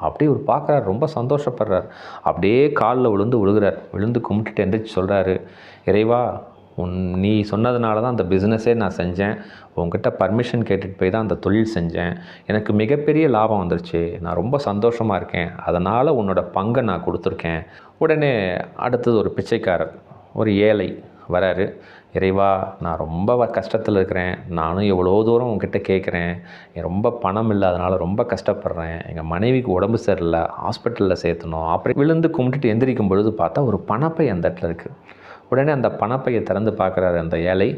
அப்படியே இவர் பார்க்குறாரு ரொம்ப சந்தோஷப்படுறார். அப்படியே காலில் விழுந்து விழுகிறார். விழுந்து கும்பிட்டுட்டு எந்திரிச்சு சொல்கிறாரு இறைவா உன் நீ சொன்னதுனால தான் அந்த பிஸ்னஸே நான் செஞ்சேன். உங்ககிட்ட பர்மிஷன் கேட்டுட்டு போய் தான் அந்த தொழில் செஞ்சேன். எனக்கு மிகப்பெரிய லாபம் வந்துருச்சு. நான் ரொம்ப சந்தோஷமாக இருக்கேன். அதனால் உன்னோட பங்கை நான் கொடுத்துருக்கேன். உடனே அடுத்தது ஒரு பிச்சைக்காரர் ஒரு ஏழை வராரு. இறைவா நான் ரொம்ப கஷ்டத்தில் இருக்கிறேன். நானும் எவ்வளோ தூரம் உங்ககிட்ட கேட்குறேன். ரொம்ப பணம் இல்லாதனால ரொம்ப கஷ்டப்படுறேன். எங்கள் மனைவிக்கு உடம்பு சரியில்லை ஹாஸ்பிட்டலில் சேர்த்தணும். அப்படி விழுந்து கும்பிட்டுட்டு எந்திரிக்கும் பொழுது பார்த்தா ஒரு பணப்பை அந்த இடத்துல இருக்குது உடனே அந்த பணப்பையை திறந்து பார்க்குறாரு அந்த ஏழை.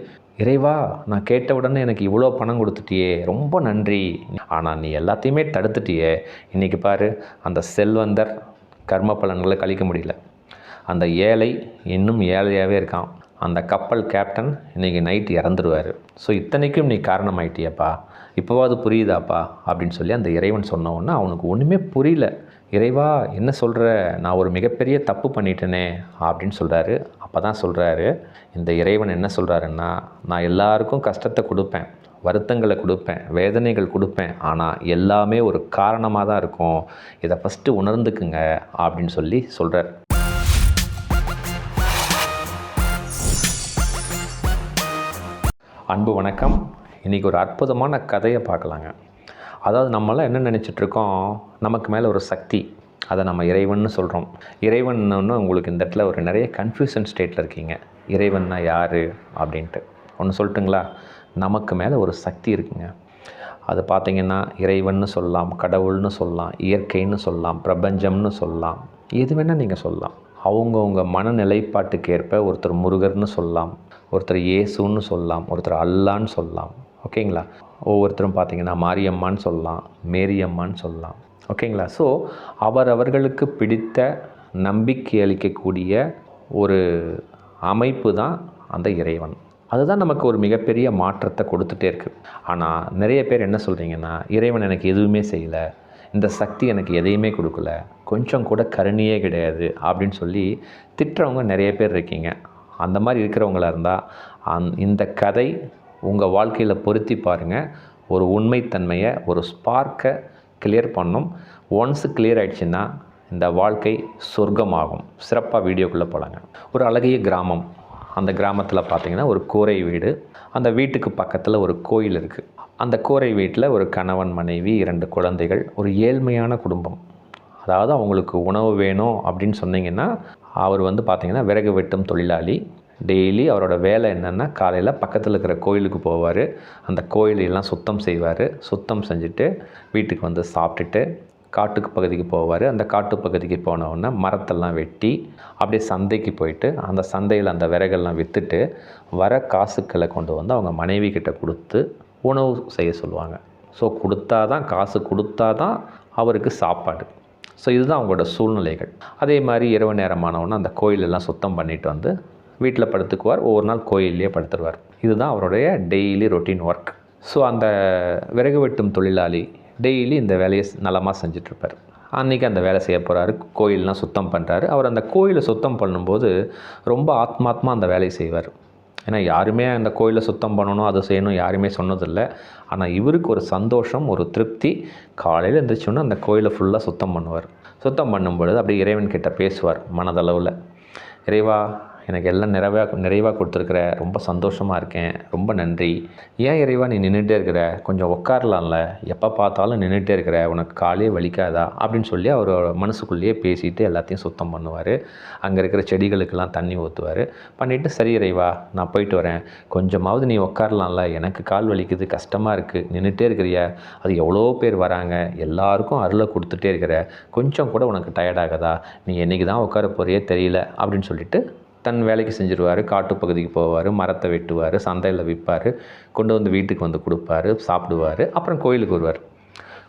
இறைவா நான் கேட்ட உடனே எனக்கு இவ்வளோ பணம் கொடுத்துட்டியே ரொம்ப நன்றி. ஆனால் நீ எல்லாத்தையுமே தடுத்துட்டியே. இன்றைக்கி பாரு அந்த செல்வந்தர் கர்ம பலன்களை கழிக்க முடியல. அந்த ஏழை இன்னும் ஏழையாகவே இருக்கான். அந்த கப்பல் கேப்டன் இன்றைக்கி நைட் இறந்துருவார். ஸோ இத்தனைக்கும் நீ காரணமாயிட்டியப்பா. இப்போவாது புரியுதாப்பா? அப்படின்னு சொல்லி அந்த இறைவன் சொன்னவொன்னே அவனுக்கு ஒன்றுமே புரியல. இறைவா என்ன சொல்கிற நான் ஒரு மிகப்பெரிய தப்பு பண்ணிட்டேனே அப்படின்னு சொல்கிறாரு அப்போ தான் சொல்கிறாரு இந்த இறைவன் என்ன சொல்கிறாருன்னா நான் எல்லாருக்கும் கஷ்டத்தை கொடுப்பேன் வருத்தங்களை கொடுப்பேன் வேதனைகள் கொடுப்பேன் ஆனால் எல்லாமே ஒரு காரணமாக தான் இருக்கும். இதை ஃபஸ்ட்டு உணர்ந்துக்குங்க அப்படின்னு சொல்லி சொல்கிறார் அன்பு வணக்கம். இன்றைக்கி ஒரு அற்புதமான கதையை பார்க்கலாங்க. அதாவது நம்மளாம் என்ன நினச்சிட்ருக்கோம்? நமக்கு மேலே ஒரு சக்தி. அதை நம்ம இறைவன்னு சொல்கிறோம் இறைவன்னு உங்களுக்கு இந்த இடத்துல ஒரு நிறைய கன்ஃபியூஷன் ஸ்டேட்டில் இருக்கீங்க. இறைவன்னா யார்? அப்படின்ட்டு. ஒன்று சொல்லட்டுங்களா? நமக்கு மேலே ஒரு சக்தி இருக்குங்க. அது பார்த்திங்கன்னா இறைவன்னு சொல்லலாம் கடவுள்னு சொல்லலாம் இயற்கைன்னு சொல்லலாம் பிரபஞ்சம்னு சொல்லலாம். எது வேணால் நீங்கள் சொல்லலாம். அவங்கவுங்க மனநிலைப்பாட்டுக்கு ஏற்ப ஒருத்தர் முருகர்னு சொல்லலாம். ஒருத்தர் இயேசுன்னு சொல்லலாம் ஒருத்தர் அல்லான்னு சொல்லலாம். ஓகேங்களா? ஒவ்வொருத்தரும் பார்த்திங்கன்னா மாரியம்மான்னு சொல்லலாம் மேரியம்மான்னு சொல்லலாம். ஓகேங்களா? ஸோ அவரவர்களுக்கு பிடித்த நம்பிக்கை அளிக்கக்கூடிய ஒரு அமைப்பு தான் அந்த இறைவன். அதுதான் நமக்கு ஒரு மிகப்பெரிய மாற்றத்தை கொடுத்துட்டே இருக்குது ஆனால் நிறைய பேர் என்ன சொல்கிறீங்கன்னா இறைவன் எனக்கு எதுவுமே செய்யலை இந்த சக்தி எனக்கு எதையுமே கொடுக்கல கொஞ்சம் கூட கருணையே கிடையாது அப்படின்னு சொல்லி திட்டுறவங்க நிறைய பேர் இருக்கீங்க. அந்த மாதிரி இருக்கிறவங்களா இருந்தால் அந் இந்த கதை உங்கள் வாழ்க்கையில் பொருத்தி பாருங்கள் ஒரு உண்மைத்தன்மையை ஒரு ஸ்பார்க்கை கிளியர் பண்ணும். ஒன்ஸ் கிளியர் ஆகிடுச்சின்னா இந்த வாழ்க்கை சொர்க்கமாகும். சிறப்பாக வீடியோக்குள்ளே போகலாங்க ஒரு அழகிய கிராமம். அந்த கிராமத்தில் பார்த்திங்கன்னா ஒரு கூரை வீடு. அந்த வீட்டுக்கு பக்கத்தில் ஒரு கோயில் இருக்குது அந்த கூரை வீட்டில் ஒரு கணவன் மனைவி இரண்டு குழந்தைகள் ஒரு ஏழ்மையான குடும்பம். அதாவது அவங்களுக்கு உணவு வேணும் அப்படின்னு சொன்னீங்கன்னா அவர் வந்து பார்த்திங்கன்னா விறகு வெட்டும் தொழிலாளி. டெய்லி அவரோட வேலை என்னென்னா காலையில் பக்கத்தில் இருக்கிற கோயிலுக்கு போவார். அந்த கோயிலையெல்லாம் சுத்தம் செய்வார். சுத்தம் செஞ்சுட்டு வீட்டுக்கு வந்து சாப்பிட்டுட்டு காட்டுக்கு பகுதிக்கு போவார். அந்த காட்டு பகுதிக்கு போனவுடனே மரத்தெல்லாம் வெட்டி அப்படியே சந்தைக்கு போயிட்டு அந்த சந்தையில் அந்த விறகெல்லாம் விற்றுட்டு வர காசுக்களை கொண்டு வந்து அவங்க மனைவி கிட்ட கொடுத்து உணவு செய்ய சொல்லுவாங்க. ஸோ கொடுத்தா தான் காசு கொடுத்தா தான் அவருக்கு சாப்பாடு. ஸோ இதுதான் அவங்களோட சூழ்நிலைகள். அதே மாதிரி இரவு நேரமானவொன்னே அந்த கோயிலெல்லாம் சுத்தம் பண்ணிட்டு வந்து வீட்டில் படுத்துக்குவார். ஒவ்வொரு நாள் கோயிலே படுத்துருவார். இதுதான் அவருடைய டெய்லி ரொட்டீன் ஒர்க் ஸோ அந்த விறகு வெட்டும் தொழிலாளி டெய்லி இந்த வேலையை நலமாக செஞ்சிட்ருப்பார். அன்றைக்கி அந்த வேலை செய்ய போகிறாரு கோயிலெலாம் சுத்தம் பண்ணுறாரு அவர் அந்த கோயிலை சுத்தம் பண்ணும்போது ரொம்ப ஆத்மாத்மா அந்த வேலையை செய்வார். ஏன்னா யாருமே அந்த கோயிலை சுத்தம் பண்ணணும் அதை செய்யணும் யாருமே சொன்னதில்லை. ஆனால் இவருக்கு ஒரு சந்தோஷம் ஒரு திருப்தி. காலையில் எழுந்திரிச்சோன்னா அந்த கோயிலை ஃபுல்லாக சுத்தம் பண்ணுவார். சுத்தம் பண்ணும் பொழுது அப்படியே இறைவன் கிட்ட பேசுவார் மனதளவில். இறைவா எனக்கு எல்லாம் நிறைவாக நிறைவாக கொடுத்துருக்குற. ரொம்ப சந்தோஷமாக இருக்கேன். ரொம்ப நன்றி. ஏன் இறைவா நீ நின்றுட்டே இருக்கிற? கொஞ்சம் உட்காரலாம்ல. எப்போ பார்த்தாலும் நின்றுட்டே இருக்கிற. உனக்கு காலே வலிக்காதா? அப்படின்னு சொல்லி அவரோட மனசுக்குள்ளேயே பேசிட்டு எல்லாத்தையும் சுத்தம் பண்ணுவார். அங்கே இருக்கிற செடிகளுக்கெல்லாம் தண்ணி ஊற்றுவார் பண்ணிவிட்டு சரி இறைவா நான் போயிட்டு வரேன். கொஞ்சமாவது நீ உட்காரலாம்ல. எனக்கு கால் வலிக்குது. கஷ்டமாக இருக்குது நின்றுட்டே இருக்கிறியா? அது எவ்வளோ பேர் வராங்க. எல்லாருக்கும் அருளை கொடுத்துட்டே இருக்கிற. கொஞ்சம் கூட உனக்கு டயர்டாகதா நீ என்றைக்கு தான் உட்கார போறியே தெரியல. அப்படின்னு சொல்லிட்டு தன் வேலைக்கு செஞ்சுருவார் காட்டு பகுதிக்கு போவார் மரத்தை வெட்டுவார் சந்தையில் விற்பார் கொண்டு வந்து வீட்டுக்கு வந்து கொடுப்பாரு சாப்பிடுவார் அப்புறம் கோயிலுக்கு வருவார்.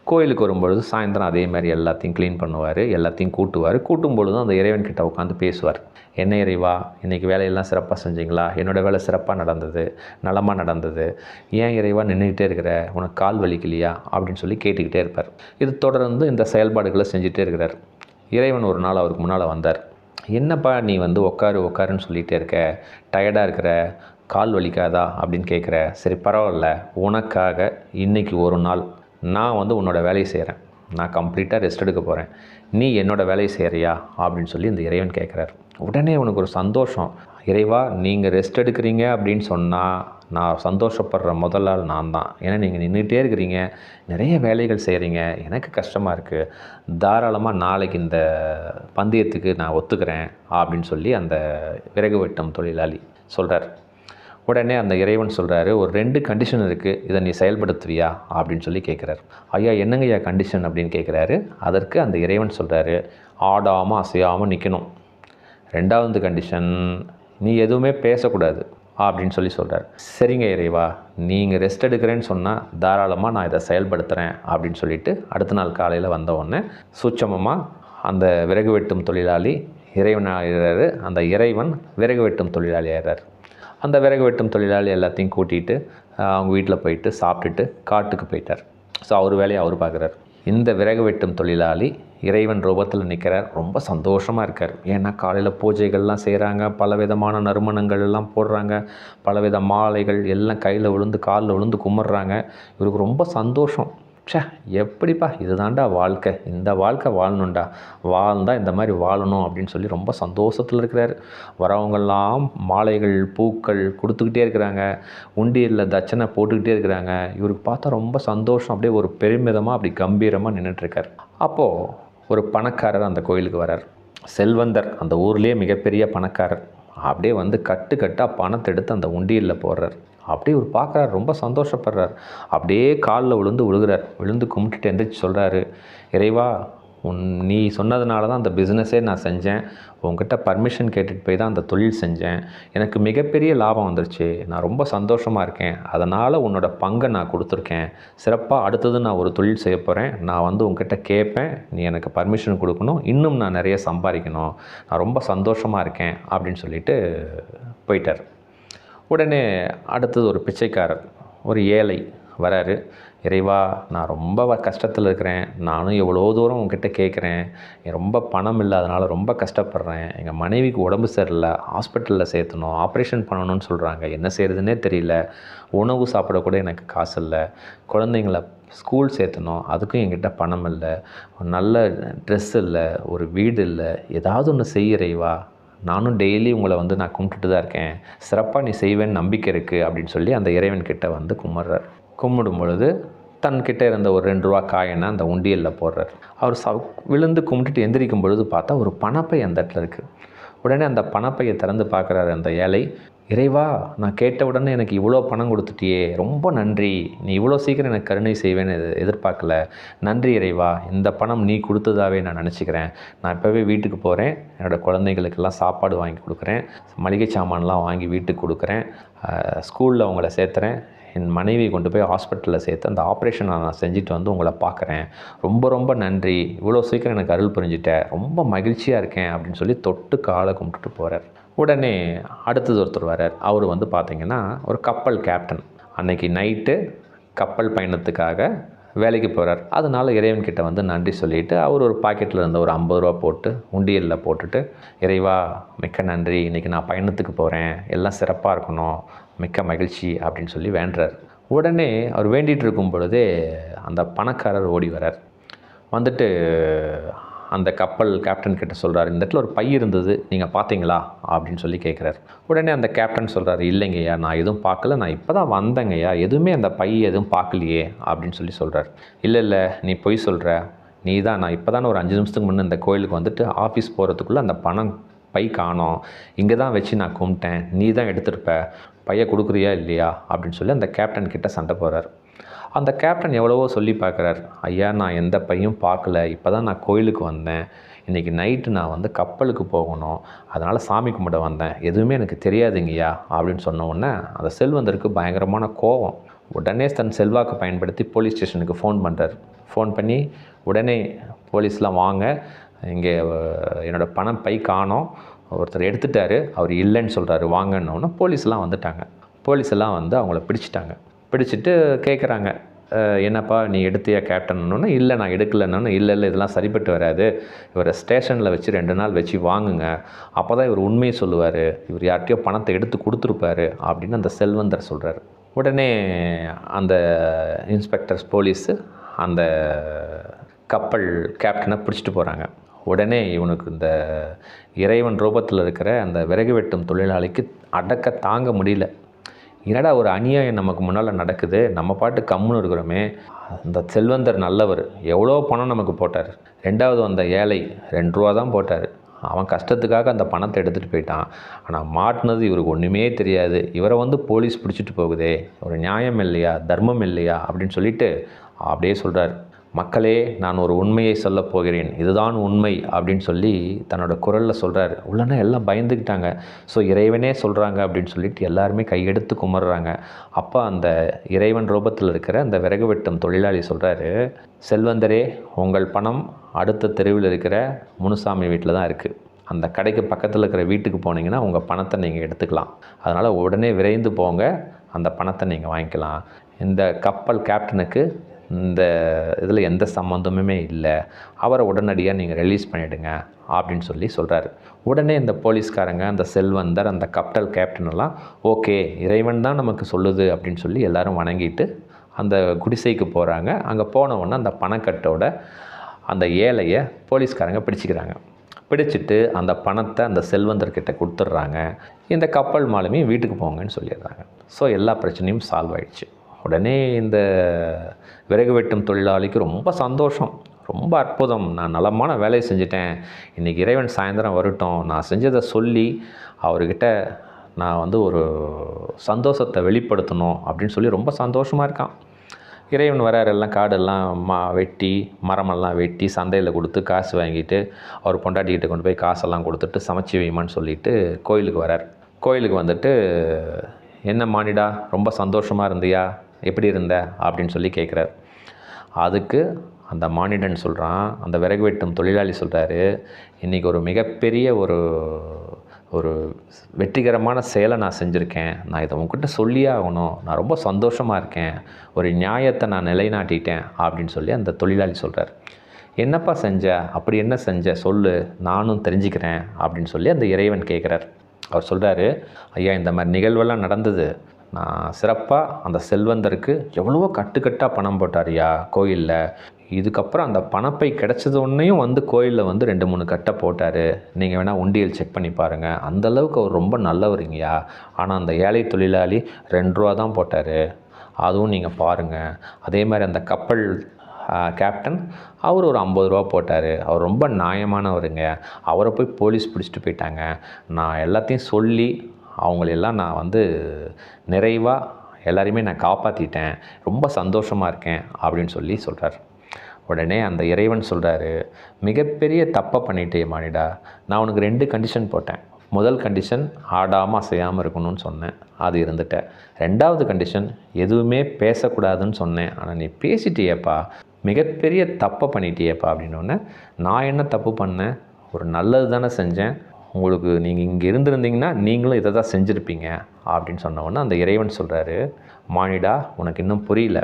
கோயிலுக்கு வரும்பொழுது சாயந்தரம் அதே மாதிரி எல்லாத்தையும் க்ளீன் பண்ணுவார் எல்லாத்தையும் கூட்டுவார். கூட்டும் பொழுதும் அந்த இறைவன் கிட்ட உட்காந்து பேசுவார். என்ன இறைவா இன்றைக்கி வேலையெல்லாம் சிறப்பாக செஞ்சீங்களா? என்னோடய வேலை சிறப்பாக நடந்தது நலமாக நடந்தது. ஏன் இறைவா நின்றுக்கிட்டே இருக்கிற? உனக்கு கால் வலிக்கலையா? அப்படின்னு சொல்லி கேட்டுக்கிட்டே இருப்பார். இது தொடர்ந்து இந்த செயல்பாடுகளை செஞ்சுட்டே இருக்கிறார். இறைவன் ஒரு நாள் அவருக்கு முன்னால் வந்தார். என்னப்பா நீ வந்து உட்காரு உட்காருன்னு சொல்லிகிட்டே இருக்க? டயர்டாக இருக்கிற? கால் வலிக்காதா? அப்படின்னு கேட்குற. சரி பரவாயில்ல. உனக்காக இன்றைக்கி ஒரு நாள். நான் வந்து உன்னோட வேலையை செய்கிறேன் நான் கம்ப்ளீட்டாக ரெஸ்ட் எடுக்க போகிறேன் நீ என்னோட வேலையை செய்கிறியா அப்படின்னு சொல்லி இந்த இறைவன் கேட்குறாரு. உடனே உனக்கு ஒரு சந்தோஷம். இறைவா நீங்கள் ரெஸ்ட் எடுக்கிறீங்க அப்படின்னு சொன்னால் நான் சந்தோஷப்படுற முதல் ஆள் நான் தான் ஏன்னா நீங்கள் நின்றுட்டே இருக்கிறீங்க நிறைய வேலைகள் செய்கிறீங்க எனக்கு கஷ்டமாக இருக்குது தாராளமாக நாளைக்கு இந்த பந்தயத்துக்கு நான் ஒத்துக்கிறேன் அப்படின்னு சொல்லி அந்த விறகு வெட்டும் தொழிலாளி சொல்கிறார் உடனே அந்த இறைவன் சொல்கிறாரு ஒரு ரெண்டு கண்டிஷன் இருக்குது இதை நீ செயல்படுத்துவியா? அப்படின்னு சொல்லி கேட்குறாரு ஐயா என்னங்கய்யா கண்டிஷன் அப்படின்னு கேட்குறாரு அதற்கு அந்த இறைவன் சொல்கிறாரு ஆடாமல் அசையாமல் நிற்கணும் ரெண்டாவது கண்டிஷன் நீ எதுவுமே பேசக்கூடாது. அப்படின்னு சொல்லி சொல்கிறார் சரிங்க இறைவா நீங்கள் ரெஸ்ட் எடுக்கிறேன்னு சொன்னால் தாராளமாக நான் இதை செயல்படுத்துகிறேன் அப்படின்னு சொல்லிட்டு அடுத்த நாள் காலையில் வந்த உடனே சூட்சமமாக அந்த விறகு வெட்டும் தொழிலாளி இறைவன் ஆகிறாரு அந்த இறைவன் விறகு வெட்டும் தொழிலாளி ஆகிறார் அந்த விறகு வெட்டும் தொழிலாளி எல்லாத்தையும் கூட்டிகிட்டு அவங்க வீட்டில் போயிட்டு சாப்பிட்டுட்டு காட்டுக்கு போயிட்டார். ஸோ அவர் வேலையை அவர் பார்க்குறாரு இந்த விறகு வெட்டும் தொழிலாளி இறைவன் ரூபத்தில் நிற்கிறார் ரொம்ப சந்தோஷமாக இருக்கார். ஏன்னா காலையில் பூஜைகள்லாம் செய்கிறாங்க பலவிதமான நறுமணங்கள் எல்லாம் போடுறாங்க. பலவித மாலைகள் எல்லாம் கையில் விழுந்து காலில் விழுந்து கும்பிட்றாங்க. இவருக்கு ரொம்ப சந்தோஷம். ச்சே எப்படிப்பா? இதுதான்டா வாழ்க்கை. இந்த வாழ்க்கை வாழணும்டா. வாழ்ந்தால் இந்த மாதிரி வாழணும் அப்படின்னு சொல்லி ரொம்ப சந்தோஷத்தில் இருக்கிறார். வரவங்கெல்லாம் மாலைகள் பூக்கள் கொடுத்துக்கிட்டே இருக்கிறாங்க. உண்டியலில் தட்சணை போட்டுக்கிட்டே இருக்கிறாங்க. இவருக்கு பார்த்தா ரொம்ப சந்தோஷம். அப்படியே ஒரு பெருமிதமாக அப்படி கம்பீரமாக நின்றுட்டுருக்கார் அப்போது ஒரு பணக்காரர் அந்த கோயிலுக்கு வரார். செல்வந்தர் அந்த ஊர்லேயே மிகப்பெரிய பணக்காரர். அப்படியே வந்து கட்டு கட்டாக பணத்தை எடுத்து அந்த உண்டியலில் போடுறார். அப்படியே ஒரு பார்க்குறாரு ரொம்ப சந்தோஷப்படுறார். அப்படியே காலில் விழுந்து விழுகிறார் விழுந்து கும்பிட்டுட்டு எந்திரிச்சு சொல்கிறாரு இறைவா உன் நீ சொன்னதுனால தான் அந்த பிஸ்னஸே நான் செஞ்சேன். உங்ககிட்ட பர்மிஷன் கேட்டுட்டு போய் தான் அந்த தொழில் செஞ்சேன். எனக்கு மிகப்பெரிய லாபம் வந்துருச்சு. நான் ரொம்ப சந்தோஷமாக இருக்கேன். அதனால் உன்னோட பங்கை நான் கொடுத்துருக்கேன். சிறப்பாக அடுத்தது நான் ஒரு தொழில் செய்ய போகிறேன் நான் வந்து உங்ககிட்ட கேட்பேன். நீ எனக்கு பர்மிஷன் கொடுக்கணும். இன்னும் நான் நிறைய சம்பாதிக்கணும். நான் ரொம்ப சந்தோஷமாக இருக்கேன் அப்படின்னு சொல்லிட்டு போயிட்டார். உடனே அடுத்தது ஒரு பிச்சைக்காரர். ஒரு ஏழை. வராரு. இறைவா நான் ரொம்ப கஷ்டத்தில் இருக்கிறேன். நானும் எவ்வளோ தூரம் உங்ககிட்ட கேட்குறேன். ரொம்ப பணம் இல்லாதனால ரொம்ப கஷ்டப்படுறேன். எங்கள் மனைவிக்கு உடம்பு சரியில்லை. ஹாஸ்பிட்டலில் சேர்த்தணும். ஆப்ரேஷன் பண்ணணும்னு சொல்கிறாங்க என்ன செய்கிறதுனே தெரியல. உணவு சாப்பிட கூட எனக்கு காசு இல்லை. குழந்தைங்கள ஸ்கூல் சேர்த்தணும். அதுக்கும் என்கிட்ட பணம் இல்லை. ஒரு நல்ல ட்ரெஸ் இல்லை. ஒரு வீடு இல்லை. ஏதாவது ஒன்று செய்யறைவா நானும் டெய்லி உங்களை வந்து நான் கும்பிட்டுட்டு தான் இருக்கேன். சிறப்பாக நீ செய்வேன்னு நம்பிக்கை இருக்குது அப்படின்னு சொல்லி அந்த இறைவன் கிட்டே வந்து கும்பிட்றார். கும்பிடும் பொழுது தன்கிட்ட இருந்த ஒரு ரெண்டு ரூபா காயினை அந்த உண்டியலில் போடுறார். அவர் ச விழுந்து கும்பிட்டுட்டு எந்திரிக்கும் பொழுது பார்த்தா ஒரு பணப்பை அந்த இடத்துல இருக்குது உடனே அந்த பணப்பையை திறந்து பார்க்குறாரு அந்த ஏழை. இறைவா நான் கேட்ட உடனே எனக்கு இவ்வளோ பணம் கொடுத்துட்டியே. ரொம்ப நன்றி. நீ இவ்வளோ சீக்கிரம் எனக்கு கருணை செய்வேன்னு எது- எதிர்பார்க்கல. நன்றி இறைவா. இந்த பணம் நீ கொடுத்ததாவே நான் நினச்சிக்கிறேன். நான் இப்போவே வீட்டுக்கு போகிறேன் என்னோடய குழந்தைகளுக்கெல்லாம் சாப்பாடு வாங்கி கொடுக்குறேன். மளிகை சாமான்லாம் வாங்கி வீட்டுக்கு கொடுக்குறேன். ஸ்கூலில் அவங்கள சேர்த்துறேன். என் மனைவியை கொண்டு போய் ஹாஸ்பிட்டலில் சேர்த்து அந்த ஆப்ரேஷனை நான் செஞ்சுட்டு வந்து உங்களை பார்க்குறேன். ரொம்ப ரொம்ப நன்றி. இவ்வளோ சீக்கிரம் எனக்கு அருள் புரிஞ்சிட்டேன் ரொம்ப மகிழ்ச்சியாக இருக்கேன் அப்படின்னு சொல்லி தொட்டு காலை கும்பிட்டுட்டு போகிறார் உடனே அடுத்தது ஒருத்தர் வரார் அவர் வந்து பார்த்திங்கன்னா ஒரு கப்பல் கேப்டன் அன்னைக்கு நைட்டு கப்பல் பயணத்துக்காக வேலைக்கு போகிறார் அதனால இறைவன்கிட்ட வந்து நன்றி சொல்லிவிட்டு அவர் ஒரு பாக்கெட்டில் இருந்த ஒரு ஐம்பது ரூபா போட்டு உண்டியலில் போட்டுட்டு இறைவா மிக்க நன்றி. இன்றைக்கி நான் பயணத்துக்கு போகிறேன் எல்லாம் சிறப்பாக இருக்கணும். மிக்க மகிழ்ச்சி அப்படின்னு சொல்லி வேண்டுறார். உடனே அவர் வேண்டிகிட்டு இருக்கும் பொழுதே அந்த பணக்காரர் ஓடி வரார். வந்துட்டு அந்த கப்பல் கேப்டன் கிட்ட சொல்கிறார் இந்த இடத்துல ஒரு பை இருந்தது நீங்கள் பார்த்தீங்களா? அப்படின்னு சொல்லி கேட்குறாரு உடனே அந்த கேப்டன் சொல்கிறாரு இல்லைங்கய்யா நான் எதுவும் பார்க்கல நான் இப்போ தான் வந்தேங்கய்யா எதுவுமே அந்த பை எதுவும் பார்க்கலையே அப்படின்னு சொல்லி சொல்கிறார் இல்லை இல்லை நீ பொய் சொல்கிற நீ தான் நான் இப்போ தானே ஒரு அஞ்சு நிமிஷத்துக்கு முன்னே இந்த கோயிலுக்கு வந்துட்டு ஆஃபீஸ் போகிறதுக்குள்ளே அந்த பணம் பை காணோம். இங்கே தான் வச்சு நான் கும்பிட்டேன். நீ தான் எடுத்திருப்ப. பையன் கொடுக்குறியா இல்லையா அப்படின்னு சொல்லி அந்த கேப்டன் கிட்ட சண்டை போகிறார் அந்த கேப்டன் எவ்வளவோ சொல்லி பார்க்குறார். ஐயா நான் எந்த பையும் பார்க்கல. இப்போ தான் நான் கோயிலுக்கு வந்தேன். இன்றைக்கி நைட்டு நான் வந்து கப்பலுக்கு போகணும். அதனால் சாமி கும்பிட வந்தேன். எதுவுமே எனக்கு தெரியாதுங்கய்யா அப்படின்னு சொன்ன உடனே அந்த செல்வந்தருக்கு பயங்கரமான கோபம் உடனே தன் செல்வாக்கை பயன்படுத்தி போலீஸ் ஸ்டேஷனுக்கு ஃபோன் பண்ணுறார் ஃபோன் பண்ணி உடனே போலீஸ்லாம் வாங்க. இங்கே என்னோடய பணம் பை காணோம். ஒருத்தர் எடுத்துட்டாரு அவர் இல்லைன்னு சொல்கிறாரு வாங்கன்னொன்னே போலீஸ்லாம் வந்துட்டாங்க. போலீஸெல்லாம் வந்து அவங்கள பிடிச்சிட்டாங்க. பிடிச்சிட்டு கேட்குறாங்க என்னப்பா நீ எடுத்தியா கேப்டன்னு இல்லை நான் எடுக்கலன்னு இல்லை இல்லை இதெல்லாம் சரிப்பட்டு வராது. இவரை ஸ்டேஷனில் வச்சு ரெண்டு நாள் வச்சு வாங்குங்க. அப்போ தான் இவர் உண்மையை சொல்லுவார். இவர் யார்கிட்டயோ பணத்தை எடுத்து கொடுத்துருப்பாரு அப்படின்னு அந்த செல்வந்தர் சொல்கிறாரு உடனே அந்த இன்ஸ்பெக்டர்ஸ் போலீஸு அந்த கப்பல் கேப்டனை பிடிச்சிட்டு போகிறாங்க உடனே இவனுக்கு இந்த இறைவன் ரூபத்தில் இருக்கிற அந்த விறகு வெட்டும் தொழிலாளிக்கு அடக்க தாங்க முடியல. என்னடா ஒரு அநியாயம் நமக்கு முன்னால் நடக்குது? நம்ம பாட்டு கம்முன்னு இருக்கிறோமே. அந்த செல்வந்தர் நல்லவர் எவ்வளோ பணம் நமக்கு போட்டார்? ரெண்டாவது அந்த ஏழை ரெண்டு ரூபா தான் போட்டார். அவன் கஷ்டத்துக்காக அந்த பணத்தை எடுத்துகிட்டு போயிட்டான். ஆனால் மாட்டினது இவருக்கு ஒன்றுமே தெரியாது. இவரை வந்து போலீஸ் பிடிச்சிட்டு போகுதே. ஒரு நியாயம் இல்லையா? தர்மம் இல்லையா? அப்படின்னு சொல்லிட்டு அப்படியே சொல்கிறார் மக்களே நான் ஒரு உண்மையை சொல்லப் போகிறேன். இதுதான் உண்மை அப்படின்னு சொல்லி தன்னோட குரலில் சொல்கிறார் உள்ளனா எல்லாம் பயந்துக்கிட்டாங்க. ஸோ இறைவனே சொல்கிறாங்க அப்படின்னு சொல்லிட்டு எல்லாருமே கையெடுத்து குமர்றாங்க. அப்போ அந்த இறைவன் ரூபத்தில் இருக்கிற அந்த விறகு வெட்டும் தொழிலாளி சொல்கிறாரு செல்வந்தரே உங்கள் பணம் அடுத்த தெருவில் இருக்கிற முனுசாமி வீட்டில் தான் இருக்குது அந்த கடைக்கு பக்கத்தில் இருக்கிற வீட்டுக்கு போனீங்கன்னா உங்கள் பணத்தை நீங்கள் எடுத்துக்கலாம். அதனால் உடனே விரைந்து போங்க. அந்த பணத்தை நீங்கள் வாங்கிக்கலாம். இந்த கப்பல் கேப்டனுக்கு இந்த இதில் எந்த சம்மந்தமுமே இல்லை. அவரை உடனடியாக நீங்கள் ரிலீஸ் பண்ணிவிடுங்க அப்படின்னு சொல்லி சொல்கிறாரு உடனே இந்த போலீஸ்காரங்க அந்த செல்வந்தர் அந்த கப்டல் கேப்டன் எல்லாம் ஓகே இறைவன் தான் நமக்கு சொல்லுது அப்படின்னு சொல்லி எல்லோரும் வணங்கிட்டு அந்த குடிசைக்கு போகிறாங்க அங்கே போனவுடனே அந்த பணக்கட்டோட அந்த ஏழையை போலீஸ்காரங்க பிடிச்சிக்கிறாங்க. பிடிச்சிட்டு அந்த பணத்தை அந்த செல்வந்தர்கிட்ட கொடுத்துட்றாங்க. இந்த கப்பல் மாலுமே வீட்டுக்கு போங்கன்னு சொல்லிடுறாங்க. ஸோ எல்லா பிரச்சனையும் சால்வ் ஆயிடுச்சு. உடனே இந்த விறகு வெட்டும் தொழிலாளிக்கு ரொம்ப சந்தோஷம். ரொம்ப அற்புதம். நான் நலமான வேலையை செஞ்சிட்டேன். இன்றைக்கி இறைவன் சாயந்தரம் வரட்டும். நான் செஞ்சதை சொல்லி அவர்கிட்ட நான் வந்து ஒரு சந்தோஷத்தை வெளிப்படுத்தணும் அப்படின்னு சொல்லி ரொம்ப சந்தோஷமாக இருக்கான். இறைவன் வரார் எல்லாம் காடெல்லாம் மா வெட்டி மரமெல்லாம் வெட்டி சந்தையில் கொடுத்து காசு வாங்கிட்டு அவர் பொண்டாட்டிக்கிட்ட கொண்டு போய் காசெல்லாம் கொடுத்துட்டு சமைச்சு வைமான்னு சொல்லிட்டு கோயிலுக்கு வரார். கோயிலுக்கு வந்துட்டு என்ன மானிடா ரொம்ப சந்தோஷமாக இருந்தியா? எப்படி இருந்த அப்படின்னு சொல்லி கேட்குறார். அதுக்கு அந்த மானிடன் சொல்கிறான் அந்த விறகு வெட்டும் தொழிலாளி சொல்கிறாரு இன்றைக்கி ஒரு மிகப்பெரிய ஒரு ஒரு வெற்றிகரமான செயலை நான் செஞ்சுருக்கேன். நான் இதை உங்ககிட்ட சொல்லியே ஆகணும். நான் ரொம்ப சந்தோஷமாக இருக்கேன். ஒரு நியாயத்தை நான் நிலைநாட்டிட்டேன். அப்படின்னு சொல்லி அந்த தொழிலாளி சொல்கிறார் என்னப்பா செஞ்ச? அப்படி என்ன செஞ்ச? சொல்லு. நானும் தெரிஞ்சுக்கிறேன். அப்படின்னு சொல்லி அந்த இறைவன் கேட்குறார். அவர் சொல்கிறாரு ஐயா இந்த மாதிரி நிகழ்வெல்லாம் நடந்தது. நான் சிறப்பாக அந்த செல்வந்தருக்கு எவ்வளவோ கட்டுக்கட்டாக பணம் போட்டாரியா கோயிலில். இதுக்கப்புறம் அந்த பணப்பை கிடச்சது ஒன்றையும் வந்து கோயிலில் வந்து ரெண்டு மூணு கட்டை போட்டார். நீங்கள் வேணால் உண்டியல் செக் பண்ணி பாருங்கள் அந்தளவுக்கு அவர் ரொம்ப நல்லவருங்கய்யா. ஆனால் அந்த ஏழை தொழிலாளி ரெண்டு ரூபா தான் போட்டார். அதுவும் நீங்கள் பாருங்கள் அதே மாதிரி அந்த கப்பல் கேப்டன் அவர் ஒரு ஐம்பது ரூபா போட்டார். அவர் ரொம்ப நியாயமானவருங்க. அவரை போய் போலீஸ் பிடிச்சிட்டு போயிட்டாங்க. நான் எல்லாத்தையும் சொல்லி அவங்களெல்லாம் நான் வந்து நிறைவாக எல்லாரையுமே நான் காப்பாற்றிட்டேன் ரொம்ப சந்தோஷமாக இருக்கேன் அப்படின்னு சொல்லி சொல்கிறார் உடனே அந்த இறைவன் சொல்கிறாரு மிகப்பெரிய தப்பை பண்ணிட்டே மானிடா. நான் உனக்கு ரெண்டு கண்டிஷன் போட்டேன். முதல் கண்டிஷன் ஆடாமல் அசையாமல் இருக்கணும்னு சொன்னேன். அது இருந்துட்டேன் ரெண்டாவது கண்டிஷன் எதுவுமே பேசக்கூடாதுன்னு சொன்னேன். ஆனால் நீ பேசிட்டியேப்பா. மிகப்பெரிய தப்பை பண்ணிட்டியப்பா. அப்படின்னோடனே நான் என்ன தப்பு பண்ணேன்? ஒரு நல்லது தானே செஞ்சேன். உங்களுக்கு நீங்கள் இங்கே இருந்திருந்தீங்கன்னா நீங்களும் இதை தான் செஞ்சுருப்பீங்க அப்படின்னு சொன்னவொன்னே அந்த இறைவன் சொல்கிறாரு மானிடா உனக்கு இன்னும் புரியல.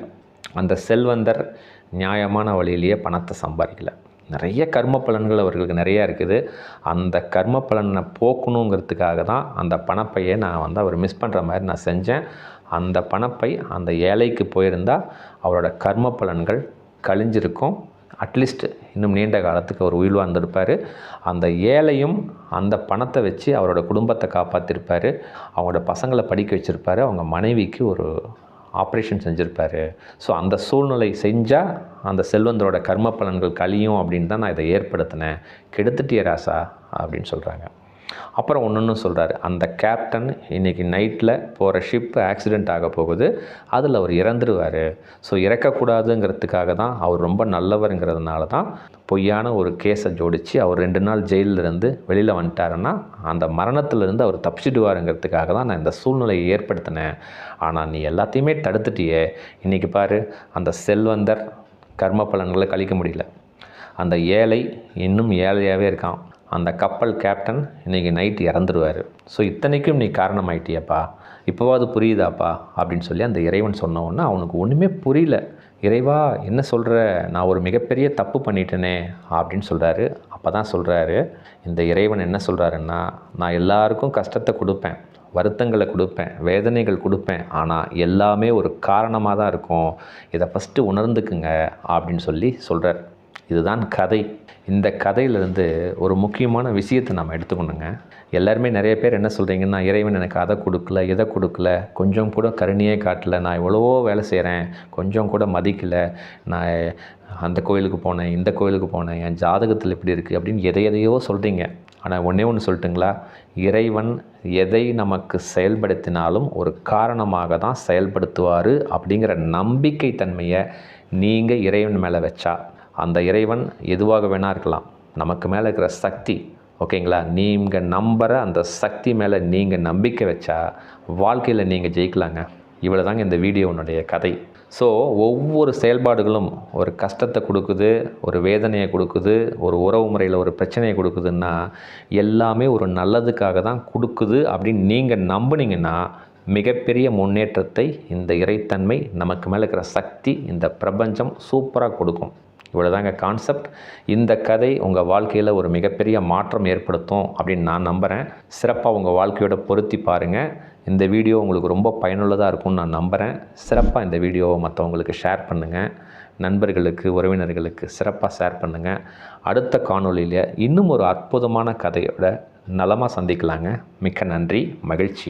அந்த செல்வந்தர் நியாயமான வழியிலேயே பணத்தை சம்பாதிக்கல. நிறைய கர்ம பலன்கள் அவர்களுக்கு நிறையா இருக்குது. அந்த கர்ம பலனை போக்கணுங்கிறதுக்காக தான் அந்த பணப்பையை நான் வந்து அவர் மிஸ் பண்ணுற மாதிரி நான் செஞ்சேன். அந்த பணப்பை அந்த ஏழைக்கு போயிருந்தால் அவரோட கர்ம பலன்கள் கழிஞ்சிருக்கும். அட்லீஸ்ட் இன்னும் நீண்ட காலத்துக்கு அவர் உயிர் வாழ்ந்திருப்பார். அந்த ஏழையும் அந்த பணத்தை வச்சு அவரோட குடும்பத்தை காப்பாற்றிருப்பார் அவங்களோட பசங்களை படிக்க வச்சுருப்பார். அவங்க மனைவிக்கு ஒரு ஆப்ரேஷன் செஞ்சுருப்பார். ஸோ அந்த சூழ்நிலை செஞ்சால் அந்த செல்வந்தரோட கர்ம பலன்கள் கழியும் அப்படின்னு தான் நான் இதை ஏற்படுத்தினேன். கெடுத்துட்டிய ராசா அப்படின்னு சொல்கிறாங்க அப்புறம் ஒன்று சொல்கிறாரு அந்த கேப்டன் இன்றைக்கி நைட்டில் போகிற ஷிப் ஆக்சிடெண்ட் ஆக போகுது. அதில் அவர் இறந்துருவார். ஸோ இறக்கக்கூடாதுங்கிறதுக்காக தான் அவர் ரொம்ப நல்லவருங்கிறதுனால தான் பொய்யான ஒரு கேஸை ஜோடித்து அவர் ரெண்டு நாள் ஜெயிலில் இருந்து வெளியில் வந்துட்டாருன்னா அந்த மரணத்திலிருந்து அவர் தப்பிச்சிடுவாருங்கிறதுக்காக தான் நான் இந்த சூழ்நிலையை ஏற்படுத்தினேன். ஆனால் நீ எல்லாத்தையுமே தடுத்துட்டியே. இன்றைக்கி பாரு அந்த செல்வந்தர் கர்ம பலன்களை கழிக்க முடியல. அந்த ஏழை இன்னும் ஏழையாகவே இருக்கான். அந்த கப்பல் கேப்டன் இன்றைக்கி நைட் இறந்துருவார். ஸோ இத்தனைக்கும் நீ காரணமாயிட்டியப்பா. இப்போவாது புரியுதாப்பா? அப்படின்னு சொல்லி அந்த இறைவன் சொன்ன உடனே அவனுக்கு ஒன்றுமே புரியல. இறைவா என்ன சொல்கிற நான் ஒரு மிகப்பெரிய தப்பு பண்ணிட்டேனே அப்படின்னு சொல்கிறாரு அப்போ தான் சொல்கிறாரு இந்த இறைவன் என்ன சொல்கிறாருன்னா நான் எல்லாருக்கும் கஷ்டத்தை கொடுப்பேன் வருத்தங்களை கொடுப்பேன் வேதனைகள் கொடுப்பேன் ஆனால் எல்லாமே ஒரு காரணமாக தான் இருக்கும். இதை ஃபஸ்ட்டு உணர்ந்துக்குங்க அப்படின்னு சொல்லி சொல்கிறார் இதுதான் கதை. இந்த கதையிலேருந்து ஒரு முக்கியமான விஷயத்தை நம்ம எடுத்துக்கணுங்க. எல்லாருமே நிறைய பேர் என்ன சொல்கிறீங்கன்னா இறைவன் எனக்கு அதை கொடுக்கல இதை கொடுக்கல. கொஞ்சம் கூட கருணையே காட்டல. நான் எவ்வளவோ வேலை செய்கிறேன் கொஞ்சம் கூட மதிக்கலை. நான் அந்த கோயிலுக்கு போனேன் இந்த கோயிலுக்கு போனேன். என் ஜாதகத்தில் இப்படி இருக்குது அப்படின்னு எதை எதையோ சொல்கிறீங்க ஆனால் ஒன்றே ஒன்று சொல்லிட்டுங்களா? இறைவன் எதை நமக்கு செயல்படுத்தினாலும் ஒரு காரணமாக தான் செயல்படுத்துவார் அப்படிங்கிற நம்பிக்கை தன்மையை நீங்கள் இறைவன் மேலே வச்சா. அந்த இறைவன் எதுவாக வேணா இருக்கலாம். நமக்கு மேலே இருக்கிற சக்தி ஓகேங்களா நீங்கள் நம்புகிற அந்த சக்தி மேலே நீங்கள் நம்பிக்கை வச்சா வாழ்க்கையில் நீங்கள் ஜெயிக்கலாங்க. இவ்வளோ தாங்க இந்த வீடியோனுடைய கதை. ஸோ ஒவ்வொரு செயல்பாடுகளும் ஒரு கஷ்டத்தை கொடுக்குது ஒரு வேதனையை கொடுக்குது ஒரு உறவு முறையில் ஒரு பிரச்சனையை கொடுக்குதுன்னா எல்லாமே ஒரு நல்லதுக்காக தான் கொடுக்குது அப்படின்னு நீங்கள் நம்புனீங்கன்னா மிகப்பெரிய முன்னேற்றத்தை இந்த இறைத்தன்மை நமக்கு மேலே இருக்கிற சக்தி இந்த பிரபஞ்சம் சூப்பராக கொடுக்கும். இவ்வளோதாங்க கான்செப்ட் இந்த கதை உங்கள் வாழ்க்கையில் ஒரு மிகப்பெரிய மாற்றம் ஏற்படுத்தும் அப்படின்னு நான் நம்புகிறேன் சிறப்பாக உங்கள் வாழ்க்கையோட பொருத்தி பாருங்கள் இந்த வீடியோ உங்களுக்கு ரொம்ப பயனுள்ளதாக இருக்கும்னு நான் நம்புகிறேன் சிறப்பாக இந்த வீடியோவை மற்றவங்களுக்கு ஷேர் பண்ணுங்கள் நண்பர்களுக்கு உறவினர்களுக்கு சிறப்பாக ஷேர் பண்ணுங்கள் அடுத்த காணொளியில் இன்னும் ஒரு அற்புதமான கதையோட நலமாக சந்திக்கலாங்க. மிக்க நன்றி மகிழ்ச்சி.